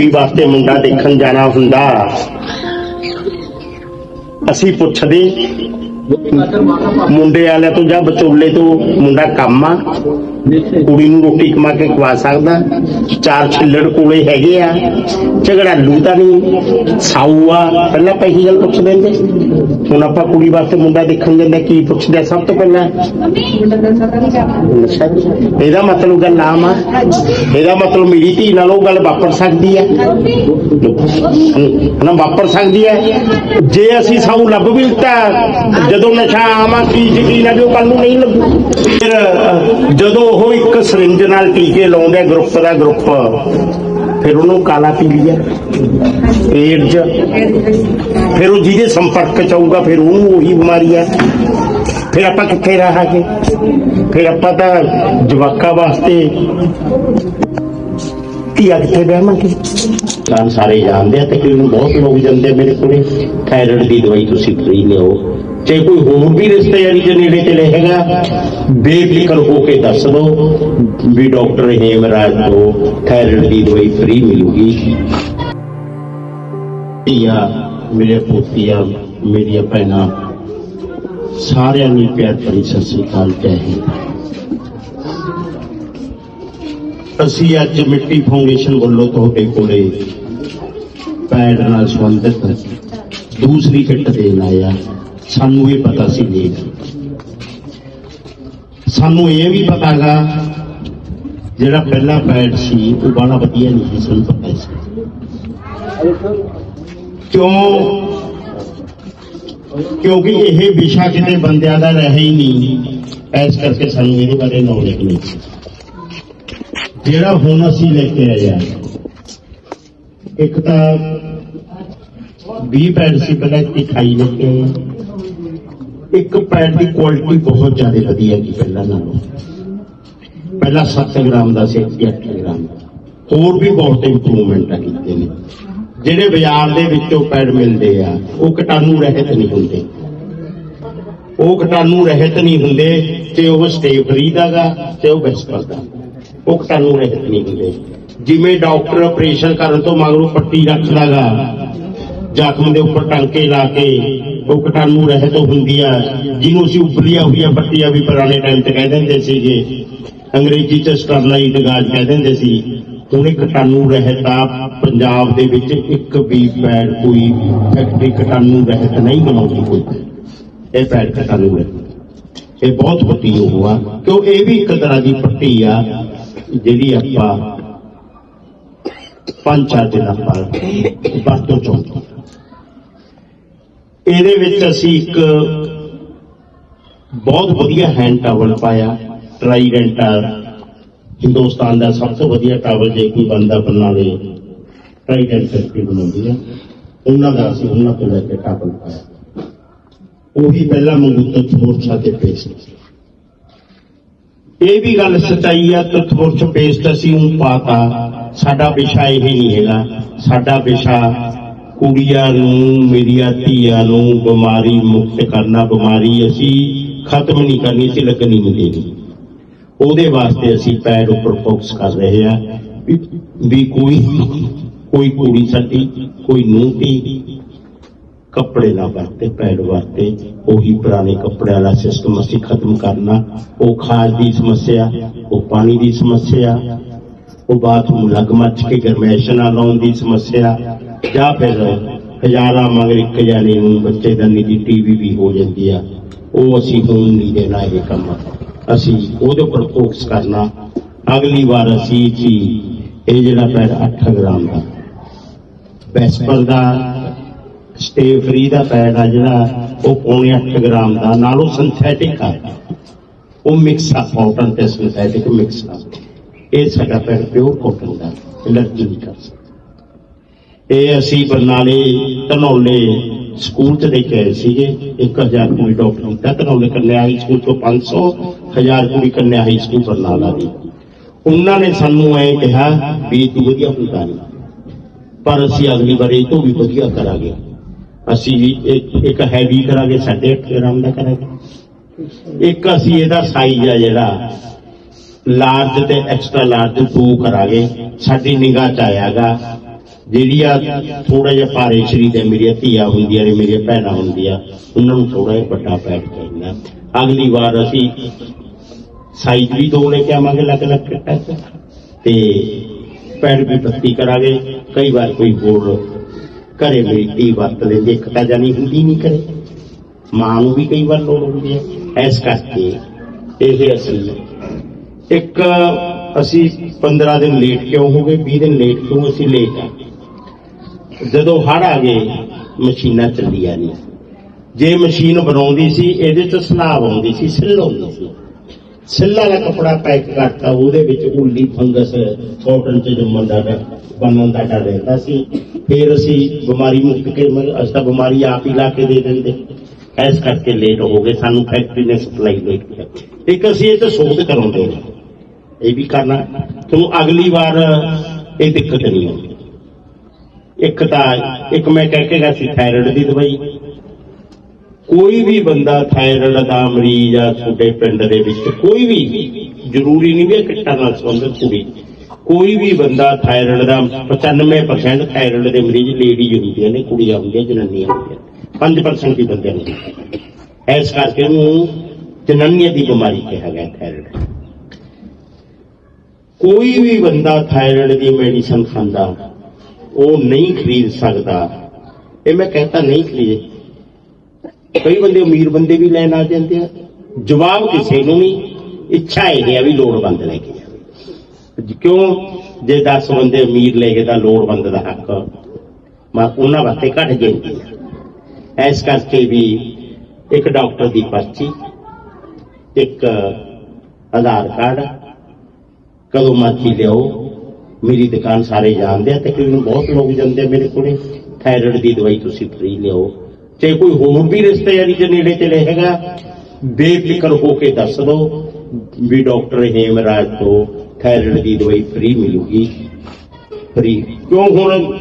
ਕੁੜੀ ਵਾਸਤੇ ਮੁੰਡਾ ਦੇਖਣ ਜਾਣਾ ਹੁੰਦਾ। ਅਸੀਂ ਪੁੱਛਦੇ, ਮੁੰਡੇ ਵਾਲਿਆਂ ਤੋਂ ਜਾਂ ਵਿਚੋਲੇ ਤੋਂ ਮੁੰਡਾ ਕੰਮ ਆ? ਕੁੜੀ ਨੂੰ ਰੋਟੀ ਕਮਾ ਕੇ ਖਵਾ ਸਕਦਾ। ਚਾਰ ਛਿੱਲੜ ਕੋਲੇ ਹੈਗੇ ਆ। ਝਗੜਾਲੂ ਤਾਂ ਨਹੀਂ। ਸਾਊ ਆ। ਪਹਿਲਾਂ ਪਹਿਲੀ ਗੱਲ ਪੁੱਛ ਲੈਂਦੇ ਹੁਣ ਆਪਾਂ ਕੁੜੀ ਵਾਸਤੇ ਮੁੰਡਾ ਦੇਖਣ ਜਾਂਦੇ ਕੀ ਪੁੱਛਦੇ ਆ? ਸਭ ਤੋਂ ਪਹਿਲਾਂ ਨਸ਼ਾ ਇਹਦਾ ਮਤਲਬ ਗੱਲ ਆਮ ਆ। ਇਹਦਾ ਮਤਲਬ ਮੇਰੀ ਧੀ ਨਾਲ ਉਹ ਗੱਲ ਵਾਪਰ ਸਕਦੀ ਹੈ। ਨਾ ਵਾਪਰ ਸਕਦੀ ਹੈ ਜੇ ਅਸੀਂ ਸਾਊ ਲੱਭ ਵੀ ਲਿੱਤਾ ਜਦੋਂ ਨਸ਼ਾ ਆਮ ਆ, ਕੀ ਯਕੀਨ ਆ ਵੀ ਉਹ ਕੱਲ ਨੂੰ ਨਹੀਂ ਲੱਗੂ ਫਿਰ ਜਦੋਂ ਉਹ ਇੱਕ ਸਰਿੰਜ ਨਾਲ ਟੀਕੇ ਲਾਉਂਦੇ ਗਰੁੱਪ ਦਾ ਗਰੁੱਪ ਫਿਰ ਉਹਨੂੰ ਕਾਲਾ ਪੀ ਲਿਆ ਏਡਜ਼ ਫਿਰ ਉਹ ਜਿਹਦੇ ਸੰਪਰਕ ਚ ਆਊਗਾ, ਫਿਰ ਉਹਨੂੰ ਉਹੀ ਬਿਮਾਰੀ ਹੈ ਫਿਰ ਆਪਾਂ ਕਿੱਥੇ ਰਹਾਂਗੇ? ਫਿਰ ਆਪਾਂ ਤਾਂ ਜਵਾਕਾਂ ਵਾਸਤੇ ਧੀਆ ਕਿੱਥੇ ਬਹਿਵਾਂਗੇ ਤਾਂ ਸਾਰੇ ਜਾਣਦੇ ਆ ਤੇ ਤਕਰੀਬਨ ਬਹੁਤ ਲੋਕ ਜਾਂਦੇ ਆ ਮੇਰੇ ਕੋਲੇ। ਥਾਇਰਾਇਡ ਦੀ ਦਵਾਈ ਤੁਸੀਂ ਫ੍ਰੀ ਲਿਓ ਜੇ ਕੋਈ ਹੋਰ ਵੀ ਰਿਸ਼ਤੇਦਾਰੀ ਦੇ ਨੇੜੇ ਤੇੜੇ ਹੈਗਾ ਬੇਫਿਕਰ ਹੋ ਕੇ ਦੱਸ ਦਿਓ ਵੀ ਡਾਕਟਰ ਹੇਮਰਾਜ ਤੋਂ ਥਾਇਰਾਇਡ ਦੀ ਦਵਾਈ ਫ੍ਰੀ ਮਿਲੂਗੀ ਧੀਆ ਮੇਰੇ ਪੋਤੀਆ ਮੇਰੀਆਂ ਭੈਣਾਂ ਸਾਰਿਆਂ ਨੂੰ ਪਿਆਰ ਭਰੀ ਸਤਿ ਸ੍ਰੀ ਅਕਾਲ ਜੈ ਹਿੰਦ ਅਸੀਂ ਅੱਜ ਮਿੱਟੀ ਫਾਊਂਡੇਸ਼ਨ ਵੱਲੋਂ ਤੁਹਾਡੇ ਕੋਲੇ ਪੈਡ ਨਾਲ ਸੰਬੰਧਿਤ ਦੂਸਰੀ ਕਿੱਟ ਦੇਣ ਆਇਆ ਸਾਨੂੰ ਇਹ ਪਤਾ ਸੀ ਲੇਟ ਸਾਨੂੰ ਇਹ ਵੀ ਪਤਾ ਪਤਾਗਾ, ਜਿਹੜਾ ਪਹਿਲਾ ਪੈਡ ਸੀ, ਉਹ ਬੜਾ ਵਧੀਆ ਨਹੀਂ ਸੀ, ਸਾਨੂੰ ਪਤਾ ਸੀ। ਕਿਉਂ? ਕਿਉਂਕਿ ਇਹ ਵਿਸ਼ਾ ਕਿਤੇ ਬੰਦਿਆਂ ਦਾ ਰਹੇ ਹੀ ਨਹੀਂ। ਐਸ ਕਰਕੇ ਸਾਨੂੰ ਇਹਦੇ ਬਾਰੇ ਨੌਲੇਜ ਨਹੀਂ ਸੀ। ਜਿਹੜਾ ਹੁਣ ਅਸੀਂ ਲੈ ਕੇ ਆਏ ਆ, ਇੱਕ ਤਾਂ 20 ਪੈਡ ਸੀ, ਪਹਿਲਾਂ ਖਾਈ ਲੈ ਕੇ ਆਏ ਇੱਕ ਪੈਡ ਦੀ ਕੁਆਲਿਟੀ ਬਹੁਤ ਜ਼ਿਆਦਾ ਵਧੀਆ ਹੈ ਪਹਿਲਾਂ ਨਾਲੋਂ। ਪਹਿਲਾਂ 7 ਗ੍ਰਾਮ ਦਾ ਸੀ 8 ਗ੍ਰਾਮ। ਹੋਰ ਵੀ ਬਹੁਤ ਇੰਪਰੂਵਮੈਂਟ ਆ ਕੀਤੇ ਨੇ। ਜਿਹੜੇ ਬਾਜ਼ਾਰ ਦੇ ਵਿੱਚੋਂ ਪੈਡ ਮਿਲਦੇ ਆ, ਉਹ ਕੀਟਾਣੂ ਰਹਿਤ ਨਹੀਂ ਹੁੰਦੇ। ਉਹ ਕਟਾਣੂ ਰਹਿਤ ਨਹੀਂ ਹੁੰਦੇ, ਤੇ ਉਹ ਸਟੇ ਫਰੀ ਦਾਗਾ ਤੇ ਉਹ ਬੈਸਪਰ ਦਾ ਉਹ ਕੀਟਾਣੂ ਰਹਿਤ ਨਹੀਂ ਹੁੰਦੇ। ਜਿਵੇਂ ਡਾਕਟਰ ਆਪਰੇਸ਼ਨ ਕਰਨ ਤੋਂ ਮਗਰੋਂ ਪੱਟੀ ਰੱਖਦਾਗਾ, ਜ਼ਖਮ ਦੇ ਉੱਪਰ ਟਾਂਕੇ ਲਾ ਕੇ ਉਹ ਕਟਾਣੂ ਰਹਿਤ ਹੁੰਦੀ ਆ, ਜਿਹਨੂੰ ਅਸੀਂ ਉਬਲੀਆਂ ਹੋਈਆਂ ਪੱਟੀਆਂ ਵੀ ਪੁਰਾਣੇ ਟਾਈਮ ਤੇ ਕਹਿ ਦਿੰਦੇ ਸੀਗੇ। ਅੰਗਰੇਜ਼ੀ ਚ ਸਟਰਲਾਈਟ ਗਾਜ ਕਹਿ ਦਿੰਦੇ ਸੀ, ਹੁਣ ਇਹ ਕਟਾਣੂ ਰਹਿਤ ਪੰਜਾਬ ਦੇ ਵਿੱਚ ਇੱਕ ਵੀ ਪੈੜ ਕੋਈ ਫੈਕਟਰੀ ਕੀਟਾਣੂ ਰਹਿਤ ਨਹੀਂ ਬਣਾਉਂਦੀ ਕੋਈ। ਇਹ ਪੈੜ ਕਟਾਣੂ ਰਹਿਤ। ਇਹ ਬਹੁਤ ਵੱਡੀ ਉਹ ਆ, ਕਿਉਂ ਇਹ ਵੀ ਇੱਕ ਤਰ੍ਹਾਂ ਦੀ ਪੱਟੀ ਆ, ਜਿਹੜੀ ਆਪਾਂ ਪੰਜ ਚਾਰ ਦਿਨ ਆਪਾਂ ਵਰਤੋਂ ਚੋਂ ਇਹਦੇ ਵਿੱਚ ਅਸੀਂ ਇੱਕ ਬਹੁਤ ਵਧੀਆ ਹੈਂਡ ਟਾਵਲ ਪਾਇਆ ਟਰਾਈ ਆ ਹਿੰਦੁਸਤਾਨ ਦਾ ਸਭ ਤੋਂ ਵਧੀਆ ਟਾਵਲ ਜੇ ਕੋਈ ਬੰਦਾ ਬਣਾ ਲੇ ਟਰਾਈਡੈਂਟ ਫੈਕਟਰੀ ਬਣਾਉਂਦੀ ਆ। ਉਹਨਾਂ ਦਾ ਅਸੀਂ ਉਹਨਾਂ ਤੋਂ ਲੈ ਕੇ ਟਾਵਲ ਪਾਇਆ। ਉਹੀ ਪਹਿਲਾਂ ਮੰਗੂ ਤਥਮੂਰਛਾ ਤੇ ਪੇਸਟ ਇਹ ਵੀ ਗੱਲ ਸਚਾਈ ਆ ਤਥਮੂਰਛ ਪੇਸਟ ਅਸੀਂ ਉਹ ਪਾਤਾ। ਸਾਡਾ ਵਿਸ਼ਾ ਇਹ ਨਹੀਂ ਹੈਗਾ। ਸਾਡਾ ਵਿਸ਼ਾ ਕੁੜੀਆਂ ਨੂੰ, ਮੇਰੀਆਂ ਧੀਆਂ ਨੂੰ ਬਿਮਾਰੀ ਮੁਕਤ ਕਰਨਾ, ਬਿਮਾਰੀ ਅਸੀਂ ਖਤਮ ਨਹੀਂ ਕਰਨੀ ਸੀ ਲੱਗਣੀ ਨਹੀਂ ਦੇਣੀ। ਉਹਦੇ ਵਾਸਤੇ ਅਸੀਂ ਪੈਰ ਉੱਪਰ ਫੋਕਸ ਕਰ ਰਹੇ ਆ ਵੀ ਕੋਈ ਕੋਈ ਕੁੜੀ ਸਾਡੀ, ਕੋਈ ਨੂੰਹ ਧੀ ਕੱਪੜੇ ਨਾ ਵਰਤੇ ਪੈਡ ਵਰਤੇ, ਉਹੀ ਪੁਰਾਣੇ ਕੱਪੜਿਆਂ ਵਾਲਾ ਸਿਸਟਮ ਅਸੀਂ ਖਤਮ ਕਰਨਾ। ਉਹ ਖਾਦ ਦੀ ਸਮੱਸਿਆ, ਉਹ ਪਾਣੀ ਦੀ ਸਮੱਸਿਆ, ਉਹ ਬਾਥਰੂਮ ਲੱਗ ਮੱਚ ਕੇ ਗਰਮੈਸ਼ ਨਾ ਲਾਉਣ ਦੀ ਸਮੱਸਿਆ ਜਾਂ ਫਿਰ ਹਜ਼ਾਰਾਂ ਮਗਰ ਇੱਕ ਜਾਨੇ ਨੂੰ ਬੱਚੇ ਦਾ ਨਿੱਜੀ ਟੀਵੀ ਵੀ ਹੋ ਜਾਂਦੀ ਆ। ਉਹ ਅਸੀਂ ਹੋਣ ਨਹੀਂ ਦੇਣਾ ਇਹ ਕੰਮ। ਅਸੀਂ ਉਹਦੇ ਉੱਪਰ ਫੋਕਸ ਕਰਨਾ। ਅਗਲੀ ਵਾਰ ਅਸੀਂ ਜੀ, ਇਹ ਜਿਹੜਾ ਪੈਡ 8 ਗ੍ਰਾਮ ਦਾ ਵੈਸਪਰ ਦਾ ਸਟੇ ਫਰੀ ਦਾ ਪੈਡ ਆ ਜਿਹੜਾ, ਉਹ ਪੌਣੇ 8 ਗ੍ਰਾਮ ਦਾ, ਨਾਲੋਂ ਸਿੰਥੈਟਿਕ ਆ। ਉਹ ਮਿਕਸ ਆ ਕਾਟਨ ਤੇ ਸਿੰਥੈਟਿਕ ਮਿਕਸ ਆ। ਇਹ ਸਾਡਾ ਪੈਡ ਪਿਓਰ ਕਾਟਨ ਦਾ ਐਲਰਜੀ ਨਹੀਂ ਕਰ ਸਕਦਾ। ਇਹ ਅਸੀਂ ਬਰਨਾਲੇ, ਧਨੌਲੇ ਸਕੂਲ ਚ ਦੇ ਕੇ ਆਏ ਸੀਗੇ। 1000 ਕੁੜੀ ਡਾਕਟਰ ਕੀਤਾ ਧਨੌਲੇ ਕੰਨਿਆ ਹਾਈ ਸਕੂਲ ਤੋਂ 500 1000 ਕੁੜੀ ਕੰਨਿਆ ਹਾਈ ਸਕੂਲ ਬਰਨਾਲਾ ਦੀ। ਉਹਨਾਂ ਨੇ ਸਾਨੂੰ ਐ ਕਿਹਾ ਵੀ ਤੂੰ ਵਧੀਆ ਹੁੰਦਾ ਨਹੀਂ ਪਰ ਅਸੀਂ ਅਗਲੀ ਵਾਰੀ ਇਹ ਤੋਂ ਵੀ ਵਧੀਆ ਕਰਾਂਗੇ। ਅਸੀਂ ਵੀ ਇੱਕ ਇੱਕ ਹੈਵੀ ਕਰਾਂਗੇ 8.5 ਗ੍ਰਾਮ ਦਾ ਕਰਾਂਗੇ। ਇੱਕ ਅਸੀਂ ਇਹਦਾ ਸਾਈਜ਼ ਆ ਜਿਹੜਾ ਲਾਰਜ ਤੇ ਐਕਸਟਰਾ ਲਾਰਜ ਦੋ ਕਰਾਂਗੇ। ਸਾਡੀ ਨਿਗਾਹ ਚ ਆਇਆਗਾ। ਜਿਹੜੀ ਆ ਥੋੜਾ ਜਿਹਾ ਭਾਰੇ ਸਰੀਰ ਦੇ ਮੇਰੀਆਂ ਧੀਆਂ ਹੁੰਦੀਆਂ ਨੇ, ਮੇਰੀਆਂ ਭੈਣਾਂ ਹੁੰਦੀਆਂ, ਉਹਨਾਂ ਨੂੰ ਥੋੜਾ ਜਿਹਾ ਵੱਡਾ ਪੈਡ ਚਾਹੀਦਾ। ਅਗਲੀ ਵਾਰ ਅਸੀਂ ਸਾਈਜ਼ ਵੀ ਦੋ ਲੈ ਕੇ ਆਵਾਂਗੇ ਅਲੱਗ ਅਲੱਗ ਤੇ ਪੈਡ ਵੀ ਪੱਤੀ ਕਰਾਂਗੇ। ਕਈ ਵਾਰ ਕੋਈ ਹੋਰ ਘਰੇ ਮੇਰੀ ਵਰਤ ਲੈਂਦੀ, ਇੱਕ ਤਾਂ ਜਾਨੀ ਹੁੰਦੀ ਨਹੀਂ ਕਰੇ ਮਾਂ ਨੂੰ ਵੀ ਕਈ ਵਾਰ ਲੋੜ ਹੁੰਦੀ ਹੈ। ਇਸ ਕਰਕੇ ਇਹ ਅਸਲ ਇੱਕ ਅਸੀਂ 15 ਦਿਨ ਲੇਟ ਕਿਉਂ ਹੋ ਗਏ 20 ਦਿਨ ਲੇਟ ਕਿਉਂ ਅਸੀਂ ਲੇਟ ਆ? ਜਦੋਂ ਹੜ ਆ ਗਏ, ਮਸ਼ੀਨਾਂ ਚੱਲੀਆਂ ਨਹੀਂ। ਜੇ ਮਸ਼ੀਨ ਬਣਾਉਂਦੀ ਸੀ, ਇਹਦੇ ਚ ਸਲਾਬ ਆਉਂਦੀ ਸੀ, ਸਿੱਲ ਆਉਂਦੀ ਸੀ। ਸਿੱਲਾ ਦਾ ਕਪੜਾ ਪੈਕ ਕਰਤਾ, ਉਹਦੇ ਵਿੱਚ ਉੱਲੀ, ਫੰਗਸ ਕਾਟਨ ਚ ਜੰਮਣ ਦਾ ਡਰ ਬਣਨ ਦਾ ਡਰ ਰਹਿੰਦਾ ਸੀ। ਫਿਰ ਅਸੀਂ ਬਿਮਾਰੀ ਮੁਕਤ ਕੇ ਅਸੀਂ ਤਾਂ ਬਿਮਾਰੀ ਆਪ ਹੀ ਲਾ ਕੇ ਦੇ ਦਿੰਦੇ। ਇਸ ਕਰਕੇ ਲੇਟ ਹੋ ਗਏ, ਸਾਨੂੰ ਫੈਕਟਰੀ ਨੇ ਸਪਲਾਈ ਦੇ ਕੀਤਾ ਇੱਕ ਅਸੀਂ ਇਹ ਤੇ ਸੋਧ ਕਰਾਉਂਦੇ ਹਾਂ, ਇਹ ਵੀ ਕਰਨਾ। ਤੁਹਾਨੂੰ ਅਗਲੀ ਵਾਰ ਇਹ ਦਿੱਕਤ ਨਹੀਂ ਆਉਂਦੀ। ਇੱਕ ਤਾਂ ਇੱਕ ਮੈਂ ਕਹਿ ਕੇ ਗਿਆ ਸੀ ਥਾਇਰਾਇਡ ਦੀ ਦਵਾਈ। ਕੋਈ ਵੀ ਬੰਦਾ ਥਾਇਰਾਇਡ ਦਾ ਮਰੀਜ਼ ਆ ਤੁਹਾਡੇ ਪਿੰਡ ਦੇ ਵਿੱਚ, ਕੋਈ ਵੀ, ਜ਼ਰੂਰੀ ਨਹੀਂ ਵੀ ਇਹ ਕਿੱਟਾਂ ਨਾਲ ਸੰਬੰਧਿਤ ਕੁੜੀ। ਕੋਈ ਵੀ ਬੰਦਾ ਥਾਇਰਾਇਡ ਦਾ 95% ਥਾਇਰਾਇਡ ਦੇ ਮਰੀਜ਼ ਲੇਡੀਜ਼ ਹੁੰਦੀਆਂ ਨੇ ਕੁੜੀਆਂ ਹੁੰਦੀਆਂ, ਜਨਾਨੀਆਂ ਹੁੰਦੀਆਂ। 5% ਹੀ ਬੰਦੇ ਨੇ ਇਸ ਕਰਕੇ ਉਹਨੂੰ ਜਨਾਨੀਆਂ ਦੀ ਬਿਮਾਰੀ ਕਿਹਾ ਗਿਆ ਥਾਇਰਾਇਡ ਕੋਈ ਵੀ ਬੰਦਾ ਥਾਇਰਾਇਡ ਦੀ ਮੈਡੀਸਨ ਖਾਂਦਾ ਉਹ ਨਹੀਂ ਖਰੀਦ ਸਕਦਾ। ਇਹ ਮੈਂ ਕਹਿੰਦਾ ਨਹੀਂ ਖਰੀਦੇ। ਕਈ ਬੰਦੇ ਅਮੀਰ ਬੰਦੇ ਵੀ ਲੈਣ ਆ ਜਾਂਦੇ ਆ। ਜਵਾਬ ਕਿਸੇ ਨੂੰ ਨਹੀਂ। ਇੱਛਾ ਇਹ ਆ ਵੀ ਲੋੜਵੰਦ ਲੈ ਕੇ ਜਾਵੇ। ਕਿਉਂ? ਜੇ 10 ਬੰਦੇ ਅਮੀਰ ਲੈ ਕੇ ਤਾਂ ਲੋੜਵੰਦ ਦਾ ਹੱਕ ਮਾ ਉਹਨਾਂ ਵਾਸਤੇ ਘਟ ਜਾਂਦੀ ਹੈ ਇਸ ਕਰਕੇ ਵੀ ਇੱਕ ਡਾਕਟਰ ਦੀ ਪਰਚੀ, ਇੱਕ ਆਧਾਰ ਕਾਰਡ, ਕਦੋਂ ਮਰਜ਼ੀ ਲਿਆਓ। ਮੇਰੀ ਦੁਕਾਨ ਸਾਰੇ ਜਾਣਦੇ ਆ ਤਕਰੀਬਨ ਬਹੁਤ ਲੋਕ ਜਾਂਦੇ ਆ ਮੇਰੇ ਕੋਲੇ। ਥਾਇਰਾਇਡ ਦੀ ਦਵਾਈ ਤੁਸੀਂ ਫ੍ਰੀ ਲਿਆਓ। ਚਾਹੇ ਕੋਈ ਹੋਰ ਵੀ ਰਿਸ਼ਤੇਦਾਰੀ ਦੇ ਨੇੜੇ ਤੇ ਰਹੇਗਾ ਬੇਫਿਕਰ ਹੋ ਕੇ ਦੱਸ ਦਿਓ ਵੀ ਡਾਕਟਰ ਹੇਮਰਾਜ ਤੋਂ ਥਾਇਰਾਇਡ ਦੀ ਦਵਾਈ ਫ੍ਰੀ ਮਿਲੂਗੀ। ਫ੍ਰੀ। ਕਿਉਂ ਹੁਣ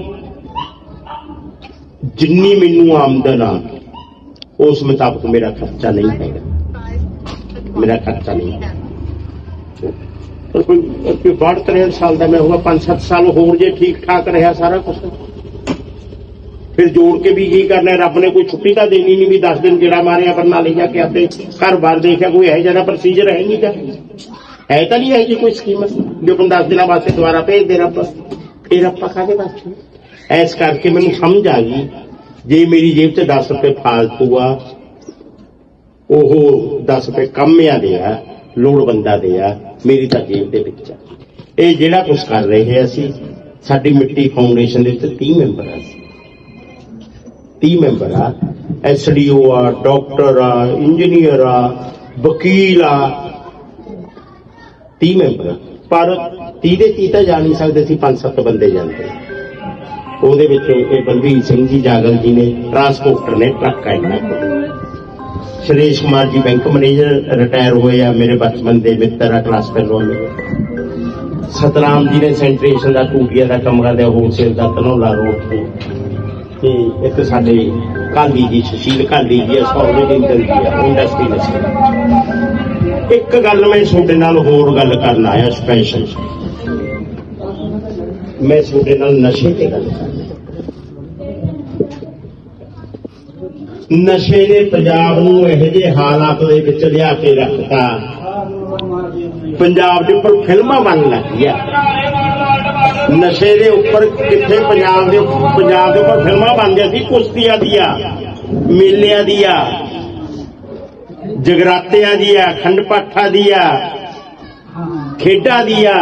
ਜਿੰਨੀ ਮੈਨੂੰ ਆਮਦਨ ਆ, ਉਸ ਮੁਤਾਬਕ ਮੇਰਾ ਖਰਚਾ ਨਹੀਂ ਹੈਗਾ। ਮੇਰਾ ਖਰਚਾ ਨਹੀਂ ਹੈ ਕੋਈ ਕੋਈ ਬਾਹਠ ਤਰੇਹਠ ਸਾਲ ਦਾ ਮੈਂ ਹੋਗਾ 5-7 ਸਾਲ ਹੋਰ ਜੇ ਠੀਕ ਠਾਕ ਰਿਹਾ ਸਾਰਾ ਕੁਝ ਫਿਰ ਜੋੜ ਕੇ ਵੀ ਕੀ ਕਰਨਾ, ਰੱਬ ਨੇ ਕੋਈ ਛੁੱਟੀ ਤਾਂ ਦੇਣੀ ਨਹੀਂ ਵੀ 10 ਦਿਨ ਜਿਹੜਾ ਮਾਰਿਆ ਬੰਨਾ ਲੈ ਜਾ ਕੇ ਆਪੇ ਘਰ ਬਾਰ ਦੇਖਿਆ, ਕੋਈ ਹੈ ਜ਼ਿਆਦਾ ਪ੍ਰੋਸੀਜਰ ਹੈ ਨਹੀਂ ਤਾਂ। ਹੈ ਤਾਂ ਨਹੀਂ ਹੈ ਜੀ ਕੋਈ ਸਕੀਮ ਜੋ ਬੰਦਾ 10 ਦਿਨਾਂ ਵਾਸਤੇ ਦੁਬਾਰਾ ਭੇਜ ਦੇ ਰੱਬ ਫਿਰ ਆਪਾਂ ਕਾਹਦੇ ਵਾਸਤੇ? ਐਸ ਕਰਕੇ ਮੈਨੂੰ ਸਮਝ ਆ ਗਈ, ਜੇ ਮੇਰੀ ਜੇਬ 'ਚ 10 ਰੁਪਏ ਫਾਲਤੂ ਆ, ਉਹ 10 ਰੁਪਏ ਕੰਮਿਆਂ ਦੇ ਆ ਲੋੜਵੰਦਾਂ ਦੇ ਆ, ਮੇਰੀ ਤਾਂ ਜੇਬ ਦੇ ਵਿੱਚ ਆ। ਇਹ ਜਿਹੜਾ ਕੁਝ ਕਰ ਰਹੇ ਆ ਅਸੀਂ, ਸਾਡੀ ਮਿੱਟੀ ਫਾਊਂਡੇਸ਼ਨ ਦੇ ਵਿੱਚ 30 ਮੈਂਬਰ ਆ 30 ਮੈਂਬਰ ਆ ਐਸਡੀਓ ਆ ਡਾਕਟਰ ਆ ਇੰਜੀਨੀਅਰ ਆ, ਵਕੀਲ ਆ। 30 ਮੈਂਬਰ ਪਰ 30 ਦੇ 30 ਤਾਂ ਜਾ ਨਹੀਂ ਸਕਦੇ ਸੀ 5-7 ਬੰਦੇ ਜਾਂਦੇ ਉਹਦੇ ਵਿੱਚ ਇਹ ਬਲਵੀਰ ਸਿੰਘ ਜੀ, ਜਾਗਲ ਜੀ ਨੇ ਟਰਾਂਸਪੋਰਟਰ ਨੇ, ਟਰੱਕ ਆ ਇਹਨਾਂ ਕੋਲ। Shreyas Kumar ji bank manager retire ਹੋਏ ਆ, ਮੇਰੇ ਬਚਪਨ ਦੇ ਮਿੱਤਰ ਆ ਕਲਾਸ ਫੈਲੋ ਨੇ ਸਤਨਾਮ ਜੀ ਨੇ ਸੈਂਟਰੇਸ਼ਨ ਦਾ, ਟੂਟੀਆ ਦਾ ਕਮਰਾ ਕਰਦੇ ਹੋਲਸੇਲ ਦਾ ਧਨੌਲਾ ਰੋਡ ਤੇ। ਤੇ ਇੱਕ ਸਾਡੇ ਕਾਲੀ ਜੀ, ਸੁਸ਼ੀਲ ਕਾਲੀ ਜੀ ਸੌਦੇ ਦੇ ਇੰਦਰ ਜੀ ਆ ਇੰਡਸਟਰੀ ਇੱਕ ਗੱਲ ਮੈਂ ਤੁਹਾਡੇ ਨਾਲ ਹੋਰ ਗੱਲ ਕਰਨ ਆਇਆ ਸਪੈਸ਼ਲ ਮੈਂ ਤੁਹਾਡੇ ਨਾਲ ਨਸ਼ੇ ਤੇ ਗੱਲ ਕਰਨੀ ਨਸ਼ੇ ਨੇ ਪੰਜਾਬ ਨੂੰ ਇਹੋ ਜਿਹੇ ਹਾਲਾਤ ਦੇ ਵਿੱਚ ਲਿਆ ਕੇ ਰੱਖਤਾ। ਪੰਜਾਬ ਦੇ ਉੱਪਰ ਫਿਲਮਾਂ ਬਣ ਲੱਗੀਆਂ ਨਸ਼ੇ ਦੇ ਉੱਪਰ ਕਿੱਥੇ ਪੰਜਾਬ ਦੇ ਪੰਜਾਬ ਦੇ ਉੱਪਰ ਫਿਲਮਾਂ ਬਣਦੀਆਂ ਸੀ, ਕੁਸ਼ਤੀਆਂ ਦੀਆਂ, ਮੇਲਿਆਂ ਦੀਆਂ, ਜਗਰਾਤਿਆਂ ਦੀਆਂ ਖੰਡ ਪਾਠਾਂ ਦੀਆਂ, ਖੇਡਾਂ ਦੀਆਂ।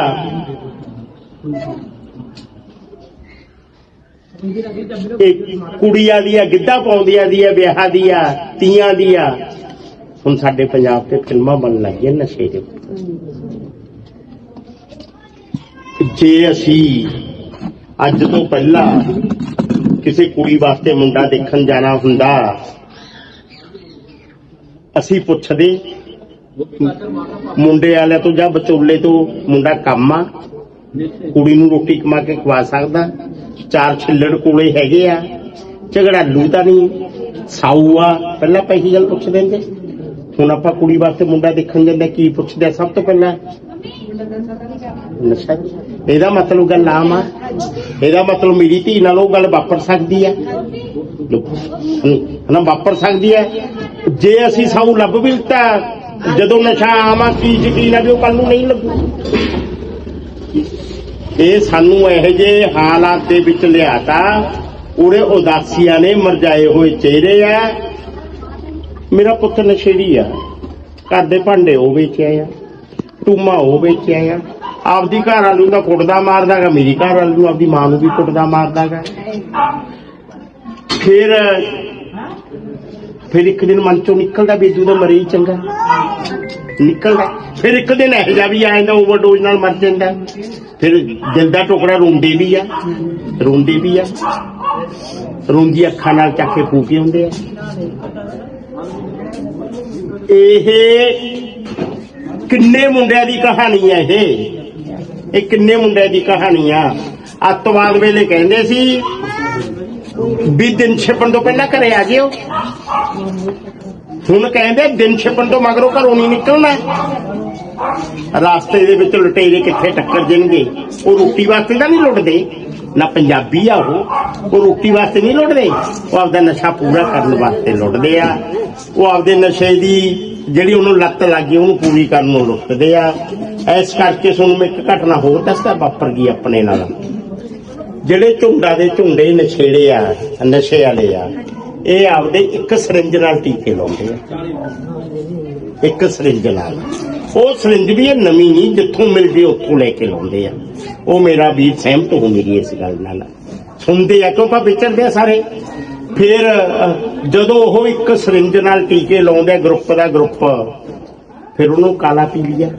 ਇਹ ਕੁੜੀਆਂ ਆ, ਗਿੱਧਾ ਪਾਉਂਦੀਆਂ ਦੀਆਂ, ਵਿਆਹਾਂ ਆ ਤੀਆਂ ਦੀ ਆ ਹੁਣ ਸਾਡੇ ਪੰਜਾਬ ਤੇ ਫਿਲਮਾਂ ਬਣਨ ਲੱਗੀਆਂ ਨਸ਼ੇ ਦੇ ਉੱਪਰ ਜੇ ਅਸੀਂ ਅੱਜ ਤੋਂ ਪਹਿਲਾਂ ਕਿਸੇ ਕੁੜੀ ਵਾਸਤੇ ਮੁੰਡਾ ਦੇਖਣ ਜਾਣਾ ਹੁੰਦਾ, ਅਸੀਂ ਪੁੱਛਦੇ, ਮੁੰਡੇ ਵਾਲਿਆਂ ਤੋਂ ਜਾਂ ਵਿਚੋਲੇ ਤੋਂ ਮੁੰਡਾ ਕੰਮ ਆ, ਕੁੜੀ ਨੂੰ ਰੋਟੀ ਕਮਾ ਕੇ ਖਵਾ ਸਕਦਾ? ਚਾਰ ਛਿੱਲੜ ਕੋਲੇ ਹੈਗੇ ਆ। ਝਗੜਾਲੂ ਤਾਂ ਨਹੀਂ। ਸਾਊ ਆ, ਪਹਿਲਾਂ ਪਹਿਲੀ ਗੱਲ ਪੁੱਛ ਦਿੰਦੇ ਹੁਣ ਆਪਾਂ ਕੁੜੀ ਵਾਸਤੇ ਮੁੰਡਾ ਦੇਖਣ ਜਾਂਦੇ ਕੀ ਪੁੱਛਦੇ ਸਭ ਤੋਂ ਪਹਿਲਾਂ ਨਸ਼ਾ। ਇਹਦਾ ਮਤਲਬ ਗੱਲ ਆਮ ਆ। ਇਹਦਾ ਮਤਲਬ ਮੇਰੀ ਧੀ ਨਾਲ ਉਹ ਗੱਲ ਵਾਪਰ ਸਕਦੀ ਆ। ਨਾ ਵਾਪਰ ਸਕਦੀ ਹੈ ਜੇ ਅਸੀਂ ਸਾਊ ਲੱਭ ਵੀ ਲਿੱਤਾ ਜਦੋਂ ਨਸ਼ਾ ਆਮ ਆ, ਕੀ ਯਕੀਨ ਆ ਵੀ ਉਹ ਕੱਲ ਨੂੰ ਨਹੀਂ ਲੱਗੂ? ਇਹ ਸਾਨੂੰ ਇਹੋ ਜਿਹੇ ਹਾਲਾਤ ਦੇ ਵਿੱਚ ਲਿਆਤਾ। ਉਰੇ ਉਦਾਸੀਆਂ ਨੇ ਮਰਜਾਏ ਹੋਏ ਚਿਹਰੇ ਆ। ਮੇਰਾ ਪੁੱਤ ਨਸ਼ੇੜੀ ਆ। ਘਰ ਦੇ ਭਾਂਡੇ ਉਹ ਵੇਚਿਆ ਆ ਟੂਮਾ ਉਹ ਵੇਚਿਆ ਆ ਆਪਦੀ ਘਰ ਵਾਲੀ ਨੂੰ ਤਾਂ ਕੁੱਟਦਾ ਮਾਰਦਾਗਾ, ਮੇਰੀ ਘਰ ਵਾਲੀ ਨੂੰ ਆਪਦੀ ਮਾਂ ਨੂੰ ਵੀ ਕੁੱਟਦਾ ਮਾਰਦਾਗਾ। ਫਿਰ ਫਿਰ ਇੱਕ ਦਿਨ ਮਨ ਚੋਂ ਨਿਕਲਦਾ ਬੇਜੂ ਦਾ ਮਰੀ ਚੰਗਾ। ਨਿਕਲਦਾ। ਫਿਰ ਇੱਕ ਦਿਨ ਇਹੋ ਜਿਹਾ ਵੀ ਆ ਜਾਂਦਾ ਓਵਰਡੋਜ਼ ਨਾਲ ਮਰ ਜਾਂਦਾ। ਫਿਰ ਦਿਲ ਦਾ ਟੁਕੜਾ ਰੋਂਦੇ ਵੀ ਆ, ਰੋਂਦੇ ਵੀ ਆ। ਰੋਂਦੀ ਅੱਖਾਂ ਨਾਲ ਚੱਕ ਕੇ ਫੂਕੇ ਹੁੰਦੇ ਆ। ਇਹ ਕਿੰਨੇ ਮੁੰਡਿਆਂ ਦੀ ਕਹਾਣੀ ਹੈ ਇਹ? ਇਹ ਕਿੰਨੇ ਮੁੰਡਿਆਂ ਦੀ ਕਹਾਣੀ ਆ? ਅੱਤਵਾਦ ਵੇਲੇ ਕਹਿੰਦੇ ਸੀ ਵੀ ਦਿਨ ਛਿਪਣ ਤੋਂ ਪਹਿਲਾਂ ਘਰੇ ਆ ਜਿਓ। ਹੁਣ ਕਹਿੰਦੇ ਦਿਨ ਛਿਪਣ ਤੋਂ ਮਗਰੋਂ ਘਰੋਂ ਨਹੀਂ ਨਿਕਲਣਾ। ਰਾਸਤੇ ਦੇ ਵਿੱਚ ਲੁਟੇਰੇ ਕਿੱਥੇ ਟੱਕਰ ਜਾਣਗੇ। ਉਹ ਰੋਟੀ ਵਾਸਤੇ ਤਾਂ ਨਹੀਂ ਲੁੱਟਦੇ। ਨਾ ਪੰਜਾਬੀ ਆ ਉਹ। ਉਹ ਰੋਟੀ ਵਾਸਤੇ ਨਹੀਂ ਲੁੱਟਦੇ। ਉਹ ਆਪਦਾ ਨਸ਼ਾ ਪੂਰਾ ਕਰਨ ਵਾਸਤੇ ਲੁੱਟਦੇ ਆ। ਉਹ ਆਪਦੇ ਨਸ਼ੇ ਦੀ ਜਿਹੜੀ ਉਹਨੂੰ ਲੱਤ ਲੱਗੀ, ਉਹਨੂੰ ਪੂਰੀ ਕਰਨ ਨੂੰ ਲੁੱਟਦੇ ਆ। ਇਸ ਕਰਕੇ ਤੁਹਾਨੂੰ ਮੈਂ ਇੱਕ ਘਟਨਾ ਹੋਰ ਦੱਸਦਾ ਵਾਪਰ ਗਈ ਆਪਣੇ ਨਾਲ। ਜਿਹੜੇ ਝੁੰਡਾ ਦੇ ਝੁੰਡੇ ਨਸ਼ੇੜੇ ਆ, ਨਸ਼ੇ ਵਾਲੇ ਆ, ਇਹ ਆਪਦੇ ਇੱਕ ਸਰਿੰਜ ਨਾਲ ਟੀਕੇ ਲਾਉਂਦੇ ਆ। ਇੱਕ ਸਰਿੰਜ ਨਾਲ। ਉਹ ਸਰਿੰਜ ਵੀ ਇਹ ਨਵੀਂ ਨਹੀਂ, ਜਿੱਥੋਂ ਮਿਲ ਮਿਲਦੀ ਉੱਥੋਂ ਲੈ ਕੇ ਲਾਉਂਦੇ ਆ। ਉਹ ਮੇਰਾ ਵੀਰ ਸਹਿਮਤ ਹੋ ਮੇਰੀ ਇਸ ਗੱਲ ਨਾਲ। ਸੁਣਦੇ ਆ ਕਿਉਂਕਿ ਵਿਚਰਦੇ ਆ ਸਾਰੇ। ਫਿਰ ਜਦੋਂ ਉਹ ਇੱਕ ਸਰਿੰਜ ਨਾਲ ਟੀਕੇ ਲਾਉਂਦੇ ਗਰੁੱਪ ਦਾ ਗਰੁੱਪ, ਫਿਰ ਉਹਨੂੰ ਕਾਲਾ ਪੀ ਲਿਆ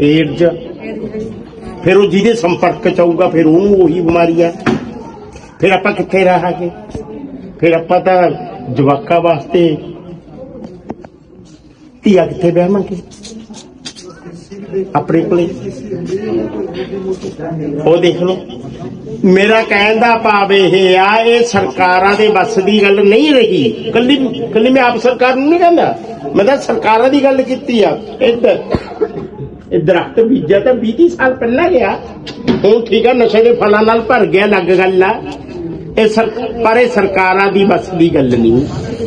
ਏਡਜ਼। ਫਿਰ ਉਹ ਜਿਹਦੇ ਸੰਪਰਕ ਚ ਆਊਗਾ, ਫਿਰ ਉਹਨੂੰ ਉਹੀ ਬਿਮਾਰੀ ਆ। ਫਿਰ ਆਪਾਂ ਕਿੱਥੇ ਰਹਾਂਗੇ ਫਿਰ ਆਪਾਂ ਤਾਂ ਜਵਾਕਾਂ ਵਾਸਤੇ, ਧੀਆ ਕਿੱਥੇ ਬਹਿਵਾਂਗੇ ਆਪਣੇ ਕੋਲੇ ਉਹ ਦੇਖ ਲਓ। ਮੇਰਾ ਕਹਿਣ ਦਾ ਭਾਵ ਇਹ ਆ, ਇਹ ਸਰਕਾਰਾਂ ਦੇ ਵੱਸ ਦੀ ਗੱਲ ਨਹੀਂ ਰਹੀ। ਕੱਲੀ ਕੱਲੀ ਮੈਂ ਆਪ ਸਰਕਾਰ ਨੂੰ ਨਹੀਂ ਕਹਿੰਦਾ। ਮੈਂ ਤਾਂ ਸਰਕਾਰਾਂ ਦੀ ਗੱਲ ਕੀਤੀ ਆ। ਇੱਧਰ, ਇਹ ਦਰਖਤ ਬੀਜਿਆ ਤਾਂ 20 ਸਾਲ ਪਹਿਲਾਂ ਗਿਆ। ਹੁਣ ਠੀਕ ਆ, ਨਸ਼ੇ ਦੇ ਫਲਾਂ ਨਾਲ ਭਰ ਗਿਆ ਲੱਗ ਗੱਲ ਆ। ਇਹ ਸਰ, ਪਰ ਇਹ ਸਰਕਾਰਾਂ ਦੀ ਵੱਸ ਦੀ ਗੱਲ ਨਹੀਂ।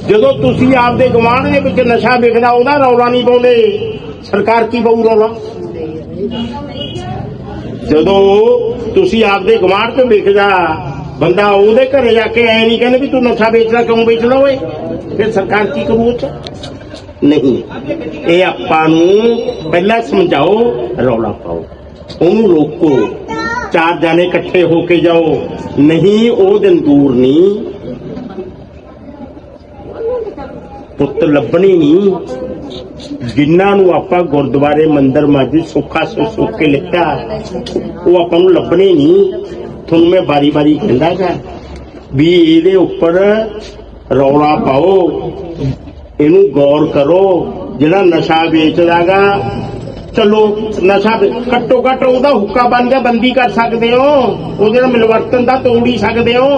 ਜਦੋਂ ਤੁਸੀਂ ਆਪਦੇ ਗਵਾਂਢ ਦੇ ਵਿੱਚ ਨਸ਼ਾ ਵਿਕਦਾ ਉਹਦਾ ਰੌਲਾ ਨਹੀਂ ਪਾਉਂਦੇ। ਸਰਕਾਰ ਕੀ ਪਾਊ ਰੌਲਾ? ਜਦੋਂ ਤੁਸੀਂ ਆਪਦੇ ਗਵਾਂਢ ਤੋਂ ਵਿਕਦਾ ਬੰਦਾ ਉਹਦੇ ਘਰੇ ਜਾ ਕੇ ਐ ਨਹੀਂ ਕਹਿੰਦੇ ਵੀ ਤੂੰ ਨਸ਼ਾ ਵੇਚਦਾ, ਕਿਉਂ ਵੇਚਦਾ ਓਏ? ਫਿਰ ਸਰਕਾਰ ਕੀ ਕਰੂ ਉਹ 'ਚ ਨਹੀਂ, ਇਹ ਆਪਾਂ ਨੂੰ ਪਹਿਲਾਂ ਸਮਝਾਓ, ਰੌਲਾ ਪਾਓ। ਉਹਨੂੰ ਰੋਕੋ। ਚਾਰ ਜਾਣੇ ਇਕੱਠੇ ਹੋ ਕੇ ਜਾਓ। ਨਹੀਂ, ਉਹ ਦਿਨ ਦੂਰ ਨਹੀਂ। ਪੁੱਤ ਲੱਭਣੀ ਨਹੀਂ। ਜਿਨ੍ਹਾਂ ਨੂੰ ਆਪਾਂ ਗੁਰਦੁਆਰੇ ਮੰਦਰ ਮਸਜਿਦ ਸੁੱਖਾ ਸੁੱਖ ਕੇ ਲਿਖਿਆ, ਉਹ ਆਪਾਂ ਨੂੰ ਲੱਭਣੇ ਨਹੀਂ। ਤੁਹਾਨੂੰ ਮੈਂ ਬਾਰੀ ਬਾਰੀ ਕਹਿੰਦਾਗਾ ਵੀ ਇਹਦੇ ਉੱਪਰ ਰੌਲਾ ਪਾਓ, ਇਹਨੂੰ ਗੌਰ ਕਰੋ, ਜਿਹੜਾ ਨਸ਼ਾ ਵੇਚਦਾਗਾ, ਚਲੋ, ਨਸ਼ਾ ਘੱਟੋ ਘੱਟ ਉਹਦਾ ਹੁੱਕਾ ਬਣ ਗਿਆ, ਬੰਦੀ ਕਰ ਸਕਦੇ ਹੋ। ਉਹਦੇ ਨਾਲ ਮਿਲਵਰਤਨ ਦਾ ਤੋੜ ਹੀ ਸਕਦੇ ਹੋ।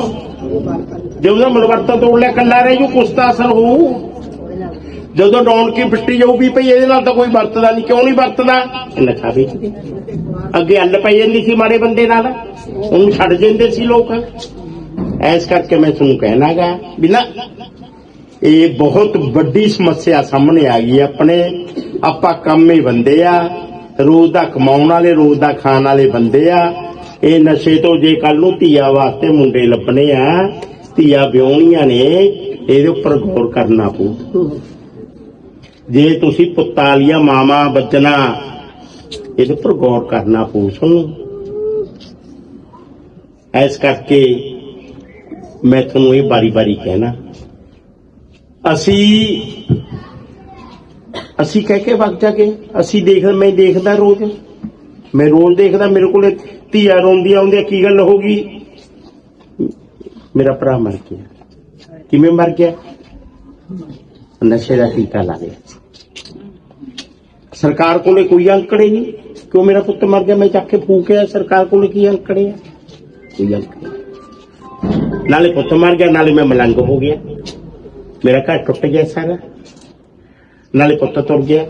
ਜੇ ਉਹਦਾ ਮਿਲਵਰਤਨ ਤੋੜ ਲਿਆ ਕੱਲਾ ਰਹਿ ਜੂ, ਕੁਛ ਤਾਂ ਅਸਰ ਹੋਊ। ਜਦੋਂ ਡੌਣ ਕੀ ਫਿੱਟੀ ਜਾਊ ਭਈ ਇਹਦੇ ਨਾਲ ਤਾਂ ਕੋਈ ਵਰਤਦਾ ਨਹੀਂ, ਕਿਉਂ ਨਹੀਂ ਵਰਤਦਾ? ਨਸ਼ਾ ਵੇਚਦੇ ਅੱਗੇ ਅੱਲ ਪਈ ਜਾਂਦੀ ਸੀ ਮਾੜੇ ਬੰਦੇ ਨਾਲ, ਉਹਨੂੰ ਛੱਡ ਜਾਂਦੇ ਸੀ ਲੋਕ। ਐਸ ਕਰਕੇ ਮੈਂ ਤੁਹਾਨੂੰ ਕਹਿਣਾਗਾ ਵੀ ਨਾ, ਇਹ ਬਹੁਤ ਵੱਡੀ ਸਮੱਸਿਆ ਸਾਹਮਣੇ ਆ ਗਈ ਆਪਣੇ। ਆਪਾਂ ਕੰਮ ਹੀ ਬੰਦੇ ਆ, ਰੋਜ਼ ਦਾ ਕਮਾਉਣ ਵਾਲੇ, ਰੋਜ਼ ਦਾ ਖਾਣ ਵਾਲੇ ਬੰਦੇ ਆ। ਇਹ ਨਸ਼ੇ ਤੋਂ ਜੇ ਕੱਲ ਨੂੰ ਧੀਆ ਵਾਸਤੇ ਮੁੰਡੇ ਲੱਭਣੇ ਆ, ਧੀਆ ਵਿਆਹਣੀਆਂ ਨੇ, ਇਹਦੇ ਉੱਪਰ ਗੌਰ ਕਰਨਾ ਪਊ। ਜੇ ਤੁਸੀਂ ਪੁੱਤਾਂ ਵਾਲੀਆਂ ਮਾਮਾ ਬੱਚਣਾ ਇਹਦੇ ਉੱਪਰ ਗੌਰ ਕਰਨਾ ਪਊ ਤੁਹਾਨੂੰ ਐਸ ਕਰਕੇ ਮੈਂ ਤੁਹਾਨੂੰ ਇਹ ਬਾਰੀ-ਬਾਰੀ ਕਹਿਣਾ। ਅਸੀਂ ਅਸੀਂ ਕਹਿ ਕੇ ਵਗ ਕੇ ਅਸੀਂ ਦੇਖ ਮੈਂ ਦੇਖਦਾ ਰੋਜ਼। ਮੈਂ ਰੋਜ਼ ਦੇਖਦਾ, ਮੇਰੇ ਕੋਲੇ ਧੀਆ ਰੋਂਦੀਆਂ ਆਉਂਦੀਆਂ ਕੀ ਗੱਲ ਹੋ ਗਈ? ਮੇਰਾ ਭਰਾ ਮਰ ਗਿਆ। ਕਿਵੇਂ ਮਰ ਗਿਆ? ਨਸ਼ੇ ਦਾ ਟੀਕਾ ਲਾ ਲਿਆ। ਸਰਕਾਰ ਕੋਲੇ ਕੋਈ ਅੰਕੜੇ ਨਹੀਂ। ਕਿਉਂ ਮੇਰਾ ਪੁੱਤ ਮਰ ਗਿਆ, ਮੈਂ ਚੱਕ ਕੇ ਫੂਕਿਆ, ਸਰਕਾਰ ਕੋਲੇ ਕੀ ਅੰਕੜੇ ਆ ਕੋਈ ਅੰਕੜੇ ਨਾਲੇ ਪੁੱਤ ਮਰ ਗਿਆ, ਨਾਲੇ ਮੈਂ ਮਲੰਗ ਹੋ ਗਿਆ। ਮੇਰਾ ਘਰ ਟੁੱਟ ਗਿਆ ਸਾਰਾ। ਨਾਲੇ ਪੁੱਤ ਤੁਰ ਗਿਆ।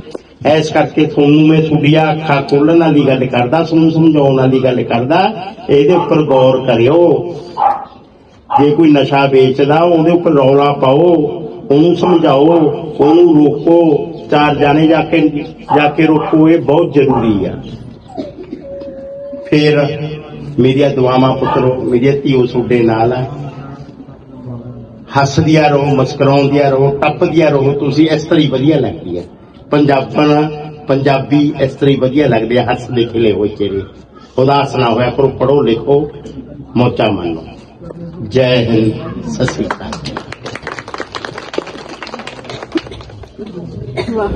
ਐਸ ਕਰਕੇ ਤੁਹਾਨੂੰ ਮੈਂ ਤੁਹਾਡੀਆਂ ਅੱਖਾਂ ਖੋਲਣ ਵਾਲੀ ਗੱਲ ਕਰਦਾ, ਤੁਹਾਨੂੰ ਸਮਝਾਉਣ ਵਾਲੀ ਗੱਲ ਕਰਦਾ, ਇਹਦੇ ਉੱਪਰ ਗੌਰ ਕਰਿਓ। ਜੇ ਕੋਈ ਨਸ਼ਾ ਵੇਚਦਾ, ਉਹਦੇ ਉੱਪਰ ਰੌਲਾ ਪਾਓ। ਉਹਨੂੰ ਸਮਝਾਓ, ਉਹਨੂੰ ਰੋਕੋ, ਚਾਰ ਜਾਣੇ ਜਾ ਕੇ ਜਾ ਕੇ ਰੋਕੋ, ਇਹ ਬਹੁਤ ਜ਼ਰੂਰੀ ਆ। ਫਿਰ ਮੇਰੀਆਂ ਦੁਆਵਾਂ ਪੁੱਤਰੋ, ਮੇਰੀਆਂ ਧੀਓ ਤੁਹਾਡੇ ਨਾਲ ਆ। ਹੱਸਦੀਆਂ ਰਹੋ, ਮੁਸਕਰਾਉਂਦੀਆਂ ਰਹੋ, ਟੱਪਦੀਆਂ ਰਹੋ, ਤੁਸੀਂ ਇਸ ਤਰ੍ਹਾਂ ਹੀ ਵਧੀਆ ਲੱਗਦੀ ਹੈ ਪੰਜਾਬਣ, ਪੰਜਾਬੀ ਇਸ ਤਰ੍ਹਾਂ ਹੀ ਵਧੀਆ ਲੱਗਦੇ ਆ, ਹੱਸਦੇ ਖਿਲੇ ਹੋਏ ਚਿਹਰੇ। ਉਦਾਸ ਨਾ ਹੋਇਆ ਕਰੋ ਪੜੋ ਲਿਖੋ ਮੋਚਾ ਮੰਨੋ ਜੈ ਹਿੰਦ, ਸਤਿ ਸ਼੍ਰੀ ਅਕਾਲ। Спасибо.